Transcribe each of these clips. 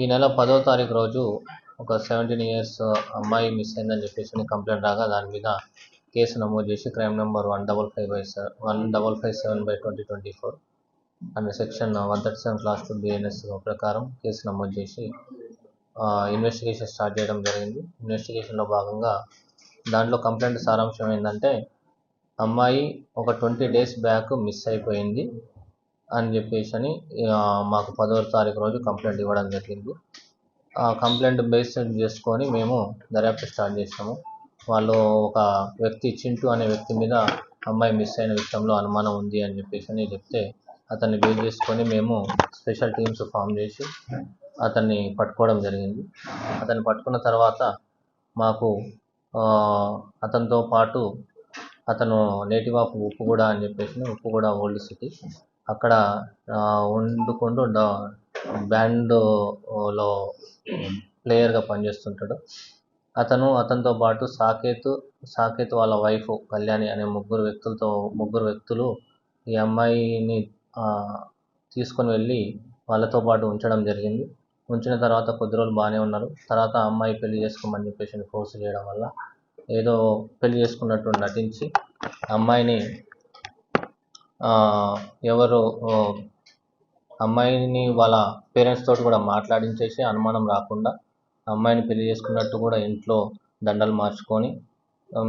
ఈ నెల పదో తారీఖు రోజు ఒక సెవెంటీన్ ఇయర్స్ అమ్మాయి మిస్ అయిందని చెప్పేసి కంప్లైంట్ రాగా దాని మీద కేసు నమోదు చేసి crime number one double five by one double five seven by twenty twenty four and section one thirty seven clause two BNS ప్రకారం కేసు నమోదు చేసి ఇన్వెస్టిగేషన్ స్టార్ట్ చేయడం జరిగింది. ఇన్వెస్టిగేషన్లో భాగంగా దాంట్లో కంప్లైంట్ సారాంశం ఏంటంటే అమ్మాయి ఒక ట్వంటీ డేస్ బ్యాక్ మిస్ అయిపోయింది. అని చెప్పేసి అని మాకు పదవ తారీఖు రోజు కంప్లైంట్ ఇవ్వడం జరిగింది. ఆ కంప్లైంట్ బేస్ చేసుకొని మేము దర్యాప్తు స్టార్ట్ చేసాము వాళ్ళు ఒక వ్యక్తి చింటూ అనే వ్యక్తి మీద అమ్మాయి మిస్ అయిన విషయంలో అనుమానం ఉంది అని చెప్పేసి అని చెప్తే అతన్ని బేస్ చేసుకొని మేము స్పెషల్ టీమ్స్ ఫామ్ చేసి అతన్ని పట్టుకోవడం జరిగింది. అతన్ని పట్టుకున్న తర్వాత మాకు అతనితో పాటు అతను నేటివ్ ఆఫ్ ఉప్పుగూడ అని చెప్పేసి ఉప్పుగూడ ఓల్డ్ సిటీ. అక్కడ వండుకుంటూ బ్యాండ్లో ప్లేయర్గా పనిచేస్తుంటాడు. అతను అతనితో పాటు సాకేత్ సాకేత్ వాళ్ళ వైఫ్ కళ్యాణి అనే ముగ్గురు వ్యక్తులతో ముగ్గురు వ్యక్తులు ఈ అమ్మాయిని తీసుకొని వెళ్ళి వాళ్ళతో పాటు ఉంచడం జరిగింది. ఉంచిన తర్వాత కొద్ది రోజులు బాగానే ఉన్నారు. తర్వాత అమ్మాయి పెళ్ళి చేసుకోమని చెప్పేసి ఫోర్స్ చేయడం వల్ల ఏదో పెళ్ళి చేసుకున్నట్టు నటించి అమ్మాయిని ఎవరు అమ్మాయిని వాళ్ళ పేరెంట్స్ తోటి కూడా మాట్లాడించేసి అనుమానం రాకుండా అమ్మాయిని పెళ్ళి చేసుకున్నట్టు కూడా ఇంట్లో దండలు మార్చుకొని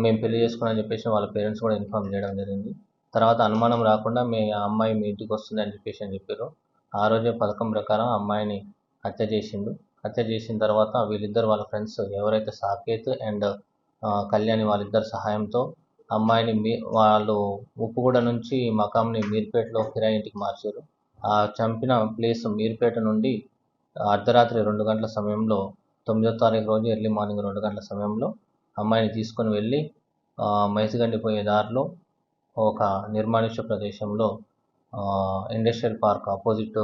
మేము పెళ్ళి చేసుకున్నామని చెప్పేసి వాళ్ళ పేరెంట్స్ కూడా ఇన్ఫామ్ చేయడం జరిగింది. తర్వాత అనుమానం రాకుండా మీ అమ్మాయి మీ ఇంటికి వస్తుంది అని చెప్పేసి అని చెప్పారు. ఆ రోజే పథకం ప్రకారం అమ్మాయిని హత్య చేసిండు. హత్య చేసిన తర్వాత వీళ్ళిద్దరు వాళ్ళ ఫ్రెండ్స్ ఎవరైతే సాకేత్ అండ్ కళ్యాణి వాళ్ళిద్దరి సహాయంతో అమ్మాయిని మీ వాళ్ళు ఉప్పుగూడ నుంచి మకాంని మీర్పేటలో కిరాయి ఇంటికి మార్చారు. ఆ చంపిన ప్లేస్ మీర్పేట నుండి అర్ధరాత్రి రెండు గంటల సమయంలో తొమ్మిదో తారీఖు రోజు ఎర్లీ మార్నింగ్ రెండు గంటల సమయంలో అమ్మాయిని తీసుకొని వెళ్ళి ఆ, మైసిగండి పోయే దారిలో ఒక నిర్మానుష్య ప్రదేశంలో ఇండస్ట్రియల్ పార్క్ ఆపోజిట్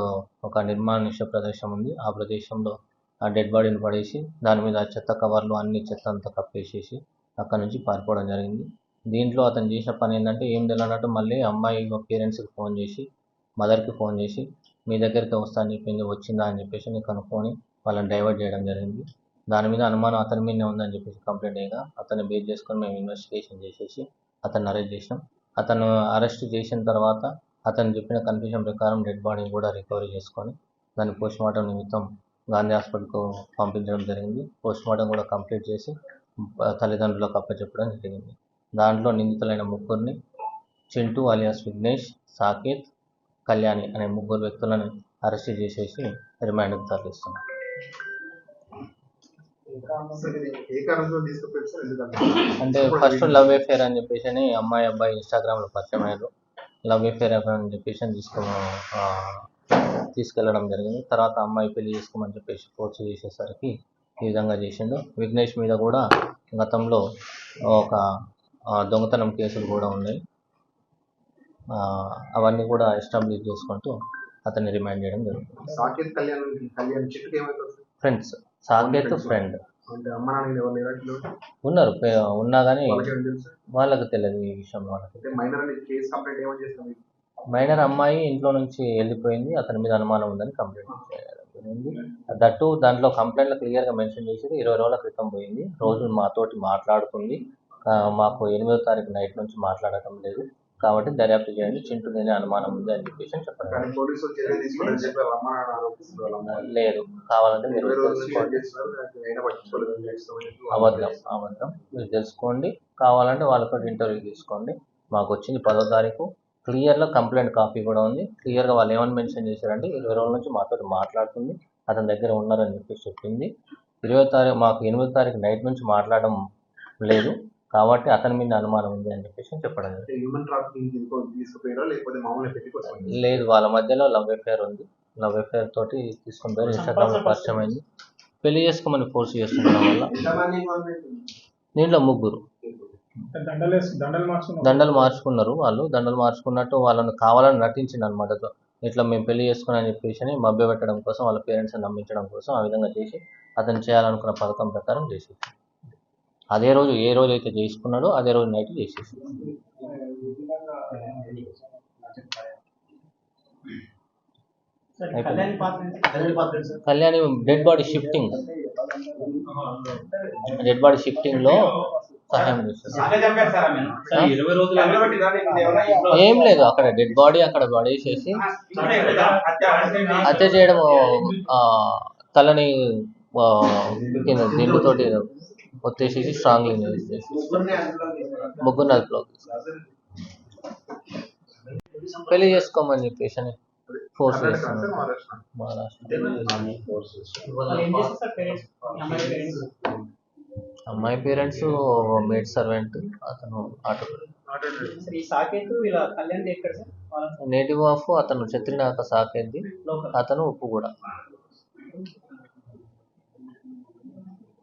ఒక నిర్మానుష్య ప్రదేశం ఉంది. ఆ ప్రదేశంలో ఆ డెడ్ బాడీని పడేసి దాని మీద చెత్త కవర్లు అన్ని చెత్త అంతా కప్పేసేసి అక్కడ నుంచి పారిపోవడం జరిగింది. దీంట్లో అతను చేసిన పని ఏంటంటే ఏం తెలియనట్టు మళ్ళీ అమ్మాయి పేరెంట్స్కి ఫోన్ చేసి మదర్కి ఫోన్ చేసి మీ దగ్గరికి వస్తా అని చెప్పింది. వచ్చిందా అని చెప్పేసి నేను కనుక్కొని వాళ్ళని డైవర్ట్ చేయడం జరిగింది. దాని మీద అనుమానం అతని మీదనే ఉందని చెప్పేసి కంప్లైంట్ అయ్యగా అతన్ని బేస్ చేసుకొని మేము ఇన్వెస్టిగేషన్ చేసేసి అతన్ని అరెస్ట్ చేసినాం. అతను అరెస్ట్ చేసిన తర్వాత అతను చెప్పిన కన్ఫ్యూజన్ ప్రకారం డెడ్ బాడీని కూడా రికవరీ చేసుకొని దాన్ని పోస్ట్ మార్టం నిమిత్తం గాంధీ హాస్పిటల్కు పంపించడం జరిగింది. పోస్ట్ మార్టం కూడా కంప్లీట్ చేసి తల్లిదండ్రులకు అప్పచెప్పడం జరిగింది. దాంట్లో నిందితులైన ముగ్గురిని చింటూ అలియాస్ విఘ్నేష్ సాకేత్ కళ్యాణి అనే ముగ్గురు వ్యక్తులను అరెస్ట్ చేసేసి రిమాండ్కి తరలిస్తున్నారు ఏ అంటే ఫస్ట్ లవ్ ఎఫేర్ అని చెప్పేసి అని అమ్మాయి అబ్బాయి ఇన్స్టాగ్రామ్లో పరిచయం అయ్యారు. లవ్ ఎఫేర్ అని చెప్పేసి అని తీసుకో తీసుకెళ్ళడం జరిగింది. తర్వాత అమ్మాయి పెళ్ళి చేసుకోమని చెప్పేసి ఫోర్స్ చేసేసరికి ఈ విధంగా చేసిండు. విఘ్నేష్ మీద కూడా గతంలో ఒక దొంగతనం కేసులు కూడా ఉన్నాయి. అవన్నీ కూడా ఎస్టాబ్లిష్ చేసుకుంటూ అతన్ని రిమైండ్ చేయడం జరుగుతుంది. సాకేత్ కళ్యాణ్ చిట్టుకి ఫ్రెండ్స్. సాకేత్ ఫ్రెండ్? ఉన్నారు. ఉన్నా కానీ వాళ్ళకి తెలియదు ఈ విషయం వాళ్ళకి. మైనర్ అమ్మాయి ఇంట్లో నుంచి వెళ్ళిపోయింది. అతని మీద అనుమానం ఉందని కంప్లైంట్ జరిగింది దట్టు దాంట్లో కంప్లైంట్లో క్లియర్గా మెన్షన్ చేసేది. ఇరవై రోజుల క్రితం పోయింది. రోజు మాతోటి మాట్లాడుతుంది మాకు ఎనిమిదో తారీఖు నైట్ నుంచి మాట్లాడటం లేదు. కాబట్టి దర్యాప్తు చేయండి. చింటూ నేనే అనుమానం ఉంది అని చెప్పేసి చెప్పడం. లేదు. కావాలంటే మీరు తెలుసుకోండి. అబద్ధం అబద్ధం. మీరు తెలుసుకోండి. కావాలంటే వాళ్ళతో ఇంటర్వ్యూ తీసుకోండి. మాకు వచ్చింది పదో తారీఖు. క్లియర్లో కంప్లైంట్ కాపీ కూడా ఉంది. క్లియర్గా వాళ్ళు ఏమని మెన్షన్ చేశారంటే ఇరవై రోజుల నుంచి మాతో మాట్లాడుతుంది. అతని దగ్గర ఉన్నారని చెప్పేసి చెప్పింది. ఇరవై తారీఖు మాకు ఎనిమిదో తారీఖు నైట్ నుంచి మాట్లాడడం లేదు. కాబట్టి అతని మీద అనుమానం ఉంది అని చెప్పేసి చెప్పడం హ్యూమన్ ట్రాఫికింగ్ తీసుకుపోయారా? లేకపోతే వస్తుంది లేదు వాళ్ళ మధ్యలో లవ్ అఫేర్ ఉంది. లవ్ అఫేర్ తోటి తీసుకుని పోయి ఇన్స్టాగ్రామ్లో పరిచయం అయింది పెళ్ళి చేసుకోమని ఫోర్స్ చేస్తుండడం వల్ల. దీంట్లో ముగ్గురు. దండలు దండలు మార్చుకున్నాం దండలు మార్చుకున్నారు వాళ్ళు. దండలు మార్చుకున్నట్టు వాళ్ళని కావాలని నటించింది అనమాట ఇట్లా మేము పెళ్ళి చేసుకుని అని చెప్పేసి అని మభ్య పెట్టడం కోసం వాళ్ళ పేరెంట్స్ని నమ్మించడం కోసం ఆ విధంగా చేసి అతను చేయాలనుకున్న పథకం ప్రకారం చేసేసి అదే రోజు ఏ రోజు అయితే చేసుకున్నాడో అదే రోజు నైట్ చేసేసి Kalyani dead body shifting dead body షిఫ్టింగ్లో సహాయం చేస్తారు ఏం లేదు అక్కడ డెడ్ బాడీ అక్కడ పడేసేసి ఇక్కడే కదా, హత్య చేయడం తలని ఆ, వచ్చేసేసి స్ట్రాంగ్ ఒత్తేసేసి చేసేసి ముగ్గురు ముగ్గురు బ్లాక్ పెళ్ళి చేసుకోమని చెప్పేసి అని ఫోర్స్ చేస్తున్నాను మహారాష్ట్ర. అమ్మాయి పేరెంట్స్ మేడ్ సర్వెంట్ అతను ఆటో నేటివ్ ఆఫ్ అతను చత్రినాక సాకేది. అతను ఉప్పు కూడా